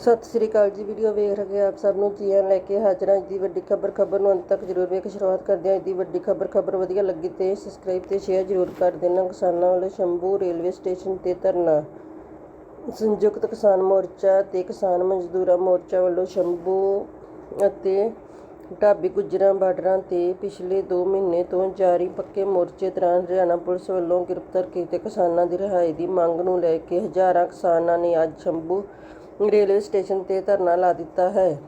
ਸਤਿ ਸ੍ਰੀ ਅਕਾਲ ਜੀ, ਵੀਡੀਓ ਵੇਖ ਰਹੇ ਆਪ ਸਭ ਨੂੰ ਜੀਆਂ ਲੈ ਕੇ ਹਾਜ਼ਰਾਂ ਅੱਜ ਦੀ ਵੱਡੀ ਖਬਰ ਖਬਰ ਨੂੰ ਅੰਤ ਤੱਕ ਜ਼ਰੂਰ ਵੇਖ, ਸ਼ੁਰੂਆਤ ਕਰਦੇ ਹਾਂ ਅੱਜ ਦੀ ਵੱਡੀ ਖਬਰ ਖਬਰ ਵਧੀਆ ਲੱਗੀ ਤੇ ਸਬਸਕ੍ਰਾਈਬ ਤੇ ਸ਼ੇਅਰ ਜ਼ਰੂਰ ਕਰ ਦੇਣਾ, ਕਿਸਾਨਾਂ ਵੱਲੋਂ ਸ਼ੰਭੂ ਰੇਲਵੇ ਸਟੇਸ਼ਨ ਤੇ ਧਰਨਾ। ਸੰਯੁਕਤ ਕਿਸਾਨ ਮੋਰਚਾ ਤੇ ਕਿਸਾਨ ਮਜ਼ਦੂਰਾਂ ਮੋਰਚਾ ਵੱਲੋਂ ਸ਼ੰਭੂ ਅਤੇ ਢਾਬੀ ਗੁੱਜਰਾਂ ਬਾਰਡਰਾਂ ਤੇ ਪਿਛਲੇ 2 ਮਹੀਨੇ ਤੋਂ ਜਾਰੀ ਪੱਕੇ ਮੋਰਚੇ ਦੌਰਾਨ ਹਰਿਆਣਾ ਪੁਲਿਸ ਵੱਲੋਂ ਗ੍ਰਿਫਤਾਰ ਕੀਤੇ ਕਿਸਾਨਾਂ ਦੀ ਰਿਹਾਈ ਦੀ ਮੰਗ ਨੂੰ ਲੈ ਕੇ ਹਜ਼ਾਰਾਂ ਕਿਸਾਨਾਂ ਨੇ ਅੱਜ ਸ਼ੰਭੂ ਰੇਲਵੇ ਸਟੇਸ਼ਨ ਤੇ ਧਰਨਾ ਲਾ ਦਿੱਤਾ ਹੈ।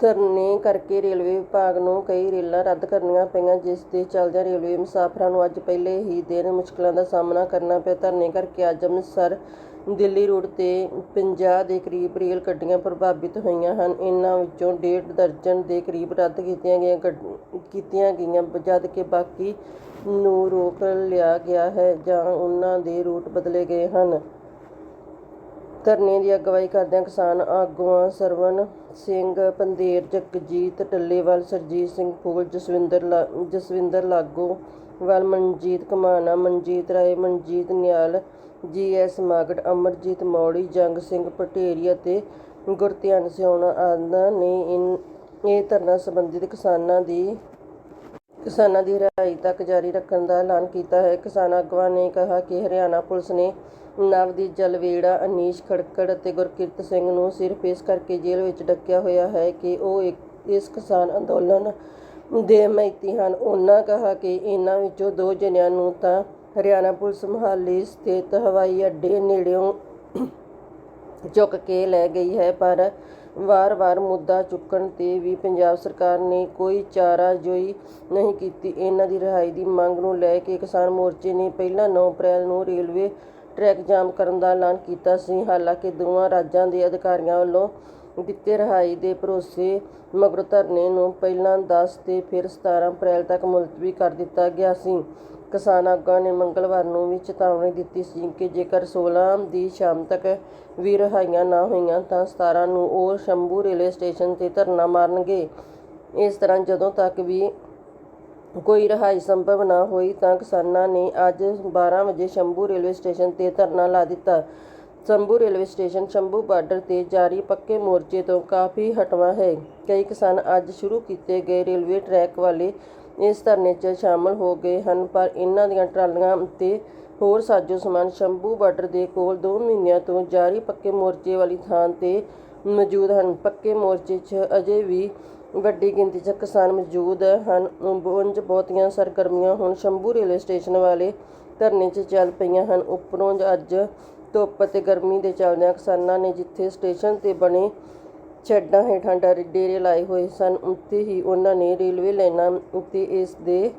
ਧਰਨੇ ਕਰਕੇ ਰੇਲਵੇ ਵਿਭਾਗ ਨੂੰ ਕਈ ਰੇਲਾਂ ਰੱਦ ਕਰਨੀਆਂ ਪਈਆਂ, ਜਿਸ ਦੇ ਚੱਲਦਿਆਂ ਰੇਲਵੇ ਮੁਸਾਫਰਾਂ ਨੂੰ ਅੱਜ ਪਹਿਲੇ ਹੀ ਦਿਨ ਮੁਸ਼ਕਲਾਂ ਦਾ ਸਾਹਮਣਾ ਕਰਨਾ ਪਿਆ। ਧਰਨੇ ਕਰਕੇ ਅੱਜ ਅੰਮ੍ਰਿਤਸਰ, ਦਿੱਲੀ ਰੋਡ ਤੇ 50 ਦੇ ਕਰੀਬ ਰੇਲ ਗੱਡੀਆਂ ਪ੍ਰਭਾਵਿਤ ਹੋਈਆਂ ਹਨ। ਇਨ੍ਹਾਂ ਵਿੱਚੋਂ ਡੇਢ ਦਰਜਨ ਦੇ ਕਰੀਬ ਰੱਦ ਕੀਤੀਆਂ ਗਈਆਂ ਗੱਡ- ਕੀਤੀਆਂ ਗਈਆਂ, ਜਦ ਕਿ ਬਾਕੀ ਨੂੰ ਰੋਕ ਲਿਆ ਗਿਆ ਹੈ ਜਾਂ ਉਹਨਾਂ ਦੇ ਰੂਟ ਬਦਲੇ ਗਏ ਹਨ। ਧਰਨੇ ਦੀ ਅਗਵਾਈ ਕਰਦਿਆਂ ਕਿਸਾਨ ਆਗੂਆਂ ਸਰਵਨ ਸਿੰਘ ਪੰਧੇਰ ਜਗਜੀਤ ਟੱਲੇਵਾਲ, ਸਰਜੀਤ ਸਿੰਘ ਫੂਲ, ਜਸਵਿੰਦਰ ਲਾ- ਜਸਵਿੰਦਰ ਲਾਗੋ ਵਾਲ ਮਨਜੀਤ ਕਮਾਨਾ, ਮਨਜੀਤ ਰਾਏ, ਮਨਜੀਤ ਨਿਆਲ, ਜੀ ਐਸ ਮਾਗੜ ਅਮਰਜੀਤ ਮੌੜੀ ਜੰਗ ਸਿੰਘ ਪਟੇਰੀ ਅਤੇ ਗੁਰਧਿਆਨ ਸਿਉਣਾ ਆਦਿ ਨੇ ਇਨ- ਇਹ ਧਰਨਾ ਸੰਬੰਧਿਤ ਕਿਸਾਨਾਂ ਦੀ ਕਿਸਾਨਾਂ ਦੀ ਰਿਹਾਈ ਤੱਕ ਜਾਰੀ ਰੱਖਣ ਦਾ ਐਲਾਨ ਕੀਤਾ ਹੈ। ਕਿਸਾਨ ਆਗੂਆਂ ਨੇ ਕਿਹਾ ਕਿ ਹਰਿਆਣਾ ਪੁਲਿਸ ਨੇ ਨਵਦੀਪ ਜਲਵੇੜਾ, ਅਨੀਸ਼ ਖੜਕੜ ਅਤੇ ਗੁਰਕਿਰਤ ਸਿੰਘ ਨੂੰ ਸਿਰਫ ਇਸ ਕਰਕੇ ਜੇਲ੍ਹ ਵਿੱਚ ਡੱਕਿਆ ਹੋਇਆ ਹੈ ਕਿ ਉਹ ਇੱਕ, ਇਸ ਕਿਸਾਨ ਅੰਦੋਲਨ ਦੇ ਮਹਿਤੀ ਹਨ। ਉਹਨਾਂ ਕਿਹਾ ਕਿ ਇਹਨਾਂ ਵਿੱਚੋਂ ਦੋ ਜਣਿਆਂ ਨੂੰ ਤਾਂ ਹਰਿਆਣਾ ਪੁਲਿਸ ਮੁਹਾਲੀ ਸਥਿਤ ਹਵਾਈ ਅੱਡੇ ਨੇੜਿਓਂ ਚੁੱਕ ਕੇ ਲੈ ਗਈ ਹੈ, ਪਰ ਵਾਰ-ਵਾਰ ਮੁੱਦਾ ਚੁੱਕਣ ਤੇ ਵੀ ਪੰਜਾਬ ਸਰਕਾਰ ਨੇ ਕੋਈ ਚਾਰਾਜੋਈ ਨਹੀਂ ਕੀਤੀ। ਇਹਨਾਂ ਦੀ ਰਿਹਾਈ ਦੀ ਮੰਗ ਨੂੰ ਲੈ ਕੇ ਕਿਸਾਨ ਮੋਰਚੇ ਨੇ ਪਹਿਲਾਂ 9 ਅਪ੍ਰੈਲ ਨੂੰ ਰੇਲਵੇ ਟਰੈਕ ਜਾਮ ਕਰਨ ਦਾ ਐਲਾਨ ਕੀਤਾ ਸੀ। ਹਾਲਾਂਕਿ ਦੋਵਾਂ ਰਾਜਾਂ ਦੇ ਅਧਿਕਾਰੀਆਂ ਵੱਲੋਂ ਦਿੱਤੇ ਰਿਹਾਈ ਦੇ ਭਰੋਸੇ ਮਗਰੋਂ ਧਰਨੇ ਨੂੰ ਪਹਿਲਾਂ ਦਸ ਤੇ ਫਿਰ 17 ਅਪ੍ਰੈਲ ਤੱਕ ਮੁਲਤਵੀ ਕਰ ਦਿੱਤਾ ਗਿਆ ਸੀ। ਕਿਸਾਨ ਆਗੂਆਂ ਨੇ ਮੰਗਲਵਾਰ ਨੂੰ ਵੀ ਚੇਤਾਵਨੀ ਦਿੱਤੀ ਸੀ ਕਿ ਜੇਕਰ 16 ਦੀ ਸ਼ਾਮ ਤੱਕ ਵੀ ਰਿਹਾਈਆਂ ਨਾ ਹੋਈਆਂ ਤਾਂ 17 ਨੂੰ ਉਹ ਸ਼ੰਭੂ ਰੇਲਵੇ ਸਟੇਸ਼ਨ ਤੇ ਧਰਨਾ ਮਾਰਨਗੇ। ਇਸ ਤਰ੍ਹਾਂ ਜਦੋਂ ਤੱਕ ਵੀ ਕੋਈ ਰਿਹਾਈ ਸੰਭਵ ਨਾ ਹੋਈ ਤਾਂ ਕਿਸਾਨਾਂ ਨੇ ਅੱਜ 12 ਵਜੇ ਸ਼ੰਭੂ ਰੇਲਵੇ ਸਟੇਸ਼ਨ ਤੇ ਧਰਨਾ ਲਾ ਦਿੱਤਾ। Shambhu railway station Shambhu border ਤੇ ਜਾਰੀ ਪੱਕੇ ਮੋਰਚੇ ਤੋਂ ਕਾਫੀ ਹਟਵਾ ਹੈ। ਕਈ ਕਿਸਾਨ ਅੱਜ ਸ਼ੁਰੂ ਕੀਤੇ ਗਏ ਰੇਲਵੇ ਟਰੈਕ ਵਾਲੇ ਇਸ ਧਰਨੇ 'ਚ ਸ਼ਾਮਲ ਹੋ ਗਏ ਹਨ, ਪਰ ਇਹਨਾਂ ਦੀਆਂ ਟਰਾਲੀਆਂ ਅਤੇ ਹੋਰ ਸਾਜੋ ਸਮਾਨ ਸ਼ੰਭੂ ਬਾਰਡਰ ਦੇ ਕੋਲ 2 ਮਹੀਨਿਆਂ ਤੋਂ ਜਾਰੀ ਪੱਕੇ ਮੋਰਚੇ ਵਾਲੀ ਥਾਂ ਤੇ ਮੌਜੂਦ ਹਨ। ਪੱਕੇ ਮੋਰਚੇ 'ਚ ਅਜੇ ਵੀ ਵੱਡੀ ਗਿਣਤੀ 'ਚ ਕਿਸਾਨ ਮੌਜੂਦ ਹਨ। ਉਂਝ ਬਹੁਤੀਆਂ ਸਰਗਰਮੀਆਂ ਹੁਣ ਸ਼ੰਭੂ ਰੇਲਵੇ ਸਟੇਸ਼ਨ ਵਾਲੇ ਧਰਨੇ 'ਚ ਚੱਲ ਪਈਆਂ ਹਨ। ਉੱਪਰੋਂ ਅੱਜ ਧੁੱਪ ਅਤੇ ਗਰਮੀ ਦੇ ਚੱਲਦਿਆਂ ਕਿਸਾਨਾਂ ਨੇ ਜਿੱਥੇ ਸਟੇਸ਼ਨ ਤੇ ਬਣੇ ਛੱਡਾਂ ਹੇਠਾਂ ਡਰ ਡੇਰੇ ਲਾਏ ਹੋਏ ਸਨ। ਉੱਥੇ ਹੀ ਉਹਨਾਂ ਨੇ ਰੇਲਵੇ ਲਾਈਨਾਂ ਉੱਤੇ ਇਸ ਦੇ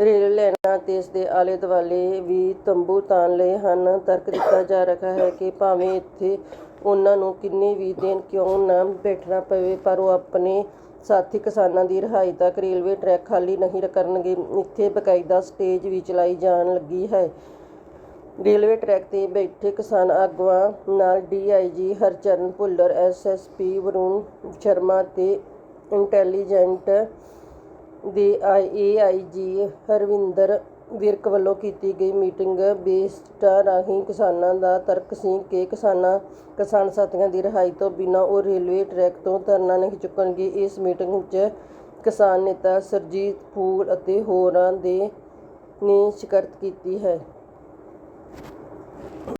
ਰੇਲ ਲਾਈਨਾਂ ਤੇ ਇਸ ਦੇ ਆਲੇ ਦੁਆਲੇ ਵੀ ਤੰਬੂ ਤਾਣ ਲਏ ਹਨ। ਤਰਕ ਦਿੱਤਾ ਜਾ ਰਿਹਾ ਹੈ ਕਿ ਭਾਵੇਂ ਇੱਥੇ ਉਹਨਾਂ ਨੂੰ ਕਿੰਨੇ ਵੀ ਦਿਨ ਕਿਉਂ ਨਾ ਬੈਠਣਾ ਪਵੇ, ਪਰ ਉਹ ਆਪਣੇ ਸਾਥੀ ਕਿਸਾਨਾਂ ਦੀ ਰਿਹਾਈ ਤੱਕ ਰੇਲਵੇ ਟਰੈਕ ਖਾਲੀ ਨਹੀਂ ਕਰਨਗੇ। ਇੱਥੇ ਬਕਾਇਦਾ ਸਟੇਜ ਵੀ ਚਲਾਈ ਜਾਣ ਲੱਗੀ ਹੈ। ਰੇਲਵੇ ਟਰੈਕ ਤੇ ਬੈਠੇ ਕਿਸਾਨ ਆਗੂਆਂ ਨਾਲ ਡੀਆਈਜੀ ਹਰਚਰਨ ਭੁੱਲਰ ਐਸਐਸਪੀ ਵਰੁਣ ਸ਼ਰਮਾ ਤੇ ਇੰਟੈਲੀਜੈਂਟ ਦੇ ਏਆਈਜੀ ਹਰਵਿੰਦਰ ਵਿਰਕ ਵੱਲੋਂ ਕੀਤੀ ਗਈ ਮੀਟਿੰਗ ਬੇਸਟਾ ਰਾਹੀਂ ਕਿਸਾਨਾਂ ਦਾ ਤਰਕ ਸੀ ਕਿ ਕਿਸਾਨਾਂ, ਕਿਸਾਨ ਸਾਥੀਆਂ ਦੀ ਰਿਹਾਈ ਤੋਂ ਬਿਨਾਂ ਉਹ ਰੇਲਵੇ ਟਰੈਕ ਤੋਂ ਧਰਨਾ ਨਹੀਂ ਚੁੱਕਣਗੇ। ਇਸ ਮੀਟਿੰਗ ਵਿੱਚ ਕਿਸਾਨ ਨੇਤਾ ਸਰਜੀਤ ਫੂਲ ਅਤੇ ਹੋਰਾਂ ਦੇ ਨੇ ਸ਼ਿਕਾਇਤ ਕੀਤੀ ਹੈ।